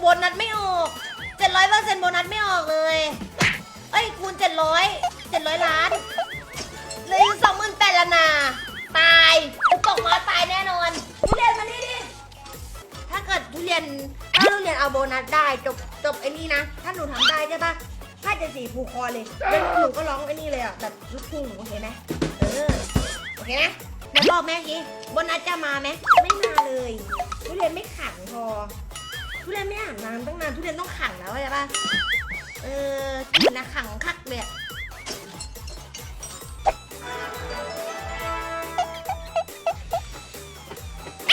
โบนัสไม่ออกเจ็ดร้อยเปอร์เซ็นต์โบนัสไม่ออกเลย เอ้ยคูณเจ็ดร้อยเจ็ดร้อยล้านเหลยสองหมื่นแปดละนาตายตกมาตายแน่นอนทุเรียนมานี่ดิถ้าเกิดทุเรียนถ้าทุเรียนเอาโบนัสได้จบจบไอ้นี่นะ ถ้าหนูทำได้ใช่ปะถ้าจะสีผูกคอเลยแล้วหนูก็ร้องไอ้นี่เลยอะแบบลูกทุ่งโอเคไหมเออโอเคนะเดี๋ยวบอกแม่ทีโบนัสจะมาไหมไม่มาเลยทุเรียนไม่ขังพอ ทุเรียนไม่อาบน้ำตั้งนานทุเรียนต้องขังแล้วใช่ปะเออกลินนะขังคักเลยอะ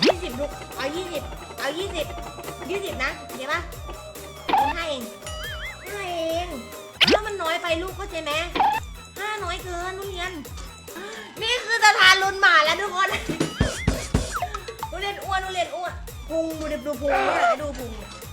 ยี่สิบลูกเอายี่สิบเอายี่สิบยี่สิบนะเดี๋ยวปะให้เองให้เองถ้ามันน้อยไปลูกก็ใช่ไหมห้าน้อยเกินทุเรียน นี่คือสถานลุนหมาแล้วทุกคนทุเรียนอ้วนทุเรียนอ้วน พุงดูดิดูพุงไม่อยากให้ดูพุงเ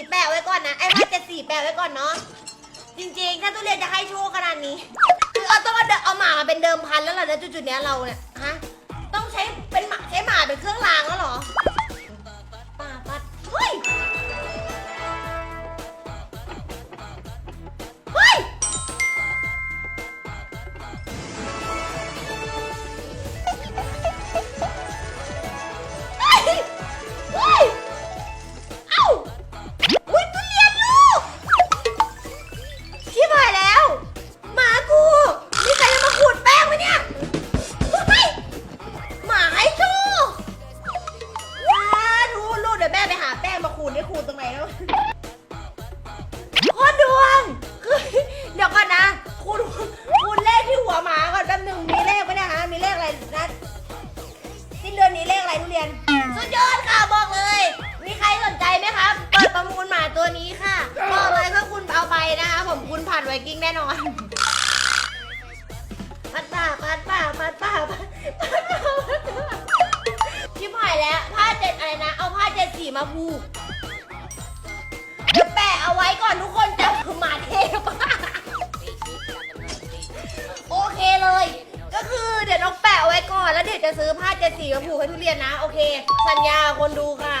ี่แปะไว้ก่อนนะไอ้ถ้าเจ็ดสี่แปะไว้ก่อนเนาะจริงๆ ถ้าตุเรียนจะให้โชคขนาดนี้คือเอาต้องเอาเดิเอาหมามาเป็นเดิมพันแล้วเหรอเนี่ยจุดๆเนี้ยเราเนี่ยฮะต้องใช้เป็นหมาใช้หมาเป็นเครื่องรางแล้วเหรอ แปหาแป้งมาขูดได้ขูดตรงไหนแล้วโคตรดวงคือเดี๋ยวก่อนนะขูดขูดเลขที่หัวหมาก่อนแป๊บหนึงมีเลขไหมเนะฮะมีเลขอะไรนะสิ้นเดือนนี้เลขอะไรทุเรียน สุดยอดค่ะบอกเลย มีใครสนใจไหมครับเปิดประมูลหมาตัวนี้ค่ะ บอกเลยถ้าคุณเอาไปนะคะผมคุณผ่านไวกิ้งแน่นอน ปัดป่าปัดป่าปัดป่าปัดป่าาบูจะแปะเอาไว้ก่อนทุกคนจะคือมาเทปโอเคเลย ก็คือเดี๋ยวน้องแปะเอาไว้ก่อน แล้วเดี๋ยวจะซื้อผ้าเจ็ดสีมาผูกให้ทุเรียนนะ โอเค สัญญาคนดูค่ะ